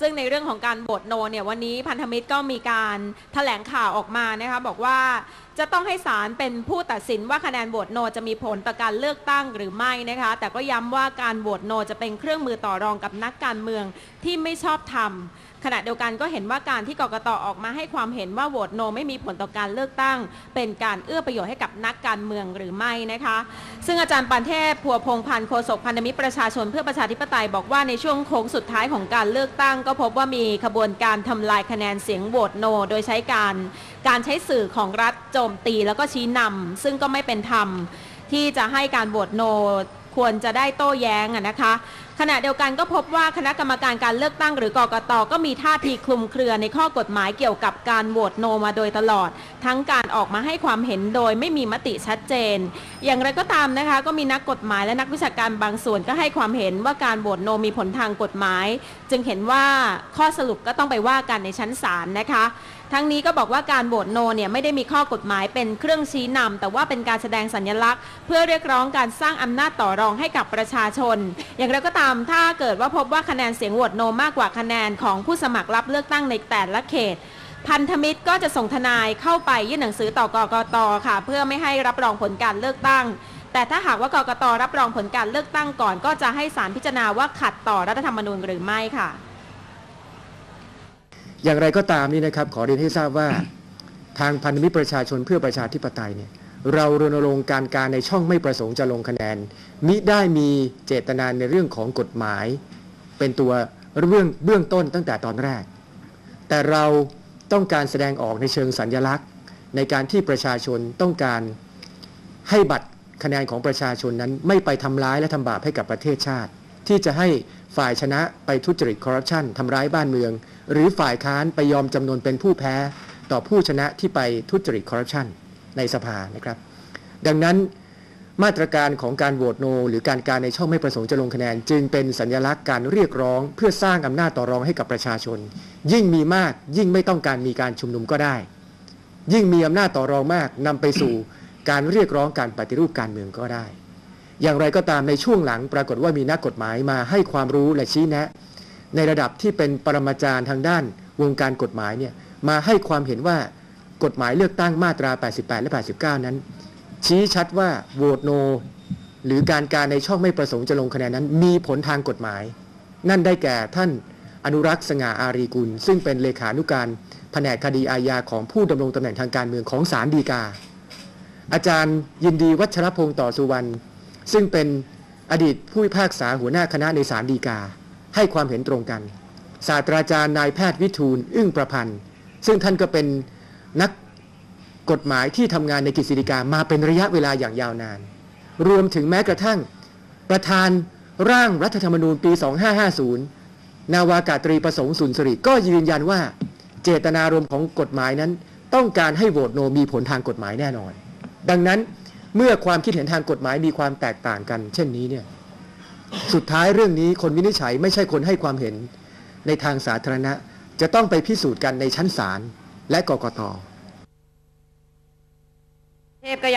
ซึ่งในเรื่องของการโหวตโนเนี่ยวันนี้พันธมิตรก็มีการแถลงข่าวออกมานะคะบอกว่า จะต้องให้ศาลเป็นผู้ตัดสินว่าคะแนนโหวตโนจะมีผลต่อการเลือกตั้งหรือไม่นะคะ แต่ก็ย้ำว่าการโหวตโนจะเป็นเครื่องมือต่อรองกับนักการเมืองที่ไม่ชอบธรรมขณะเดียวกันก็เห็นว่าการที่กกตออกมาให้ความเห็นว่าโหวตโนไม่มีผลต่อการเลือกตั้ง เป็นการเอื้อประโยชน์ให้กับนักการเมืองหรือไม่นะคะ ซึ่งอาจารย์ปานเทพพัวพงพันธ์โฆษกพันธมิตรประชาชนเพื่อประชาธิปไตยบอกว่าในช่วงโค้งสุดท้ายของการเลือกตั้ง ก็พบว่ามีขบวนการทำลายคะแนนเสียงโหวตโน โดยใช้การ การใช้สื่อของรัฐโจมตีแล้วก็ชี้นำซึ่งก็ไม่เป็นธรรม ที่จะให้การโหวตโนควรจะได้โต้แย้งอะนะคะ ขณะเดียวกันก็พบว่าคณะกรรมการการเลือกตั้งหรือกกตก็มีท่าทีคลุมเครือในข้อกฎหมายเกี่ยวกับการโหวตโนมาโดยตลอด ทั้งการออกมาให้ความเห็นโดยไม่มีมติชัดเจน อย่างไรก็ตามนะคะ ก็มีนักกฎหมายและนักวิชาการบางส่วนก็ให้ความเห็นว่าการโหวตโนมีผลทางกฎหมาย จึงเห็นว่าข้อสรุปก็ต้องไปว่ากันในชั้นศาลนะคะทั้งนี้ก็บอกว่าการโหวตโนเนี่ยไม่ได้มีข้อกฎหมายเป็นเครื่องชี้นำแต่ว่าเป็นการแสดงสัญลักษณ์ เพื่อเรียกร้องการสร้างอำนาจต่อรองให้กับประชาชน อย่างไรก็ตามถ้าเกิดว่าพบว่าคะแนนเสียงโหวตโนมากกว่าคะแนนของผู้สมัครรับเลือกตั้งในแต่ละเขต พันธมิตรก็จะส่งทนายเข้าไปยื่นหนังสือต่อกกตค่ะ เพื่อไม่ให้รับรองผลการเลือกตั้ง แต่ถ้าหากว่ากกตรับรองผลการเลือกตั้งก่อน ก็จะให้ศาลพิจารณาว่าขัดต่อรัฐธรรมนูญหรือไม่ค่ะ อย่างไรก็ตามนี่นะครับขอเรียนให้ทราบว่า ทางพันธมิตรประชาชนเพื่อประชาธิปไตยเนี่ย เรารณรงค์การการในช่องไม่ประสงค์จะลงคะแนน มิได้มีเจตนาในเรื่องของกฎหมาย เป็นตัวเรื่องเบื้องต้นตั้งแต่ตอนแรก แต่เราต้องการแสดงออกในเชิงสัญญลักษณ์ ในการที่ประชาชนต้องการให้บัตรคะแนนของประชาชนนั้นไม่ไปทำร้ายและทำบาปให้กับประเทศชาติ ที่จะให้ฝ่ายชนะไปทุจริตคอร์รัปชันทำร้ายบ้านเมือง หรือฝ่ายค้านไปยอมจำนวนเป็นผู้แพ้ ต่อผู้ชนะที่ไปทุจริตคอร์รัปชัน ในสภานะครับ ดังนั้นมาตรการของการโหวตโน หรือการการในช่องไม่ประสงค์จะลงคะแนน จึงเป็นสัญลักษณ์การเรียกร้อง เพื่อสร้างอำนาจต่อรองให้กับประชาชน ยิ่งมีมากยิ่งไม่ต้องการมีการชุมนุมก็ได้ ยิ่งมีอำนาจต่อรองมากนำไปสู่การเรียกร้องการปฏิรูปการเมืองก็ได้ อย่างไรก็ตามในช่วงหลังปรากฏว่ามีนักกฎหมายมาให้ความรู้และชี้แนะ ในระดับที่เป็นปรมาจารย์ทางด้านวงการกฎหมายเนี่ยมาให้ความเห็นว่า กฎหมายเลือกตั้งมาตรา 88 และ 89 นั้น ชี้ชัดว่าโหวตโน หรือการการในช่องไม่ประสงค์จะลงคะแนนนั้น มีผลทางกฎหมาย นั่นได้แก่ท่านอนุรักษ์สง่าอารีกุล ซึ่งเป็นเลขานุการแผนกคดีอาญาของผู้ดำรงตำแหน่งทางการเมืองของศาลฎีกา อาจารย์ยินดีวัชรพงศ์ต่อสุวรรณซึ่งเป็นอดีตผู้พิพากษาหัวหน้าคณะในศาลฎีกา ให้ความเห็นตรงกัน ศาสตราจารย์นายแพทย์วิทูล อึ้งประพันธ์ ซึ่งท่านก็เป็น นักกฎหมายที่ทำงานในกฤษฎีกามาเป็นระยะเวลาอย่างยาวนาน รวมถึงแม้กระทั่งประธานร่างรัฐธรรมนูญปี 2550 นาวากาตรีประสงค์สุนทรีก็ยืนยันว่า เจตนารมณ์ของกฎหมายนั้น ต้องการให้โหวตโนมีผลทางกฎหมายแน่นอน ดังนั้นเมื่อความคิดเห็นทางกฎหมายมีความแตกต่างกัน เช่นนี้เนี่ยสุดท้ายเรื่องนี้คนวินิจฉัยไม่ใช่คนให้ความเห็นในทางสาธารณะ จะต้องไปพิสูจน์กันในชั้นศาล และกกตเทพก็ยัง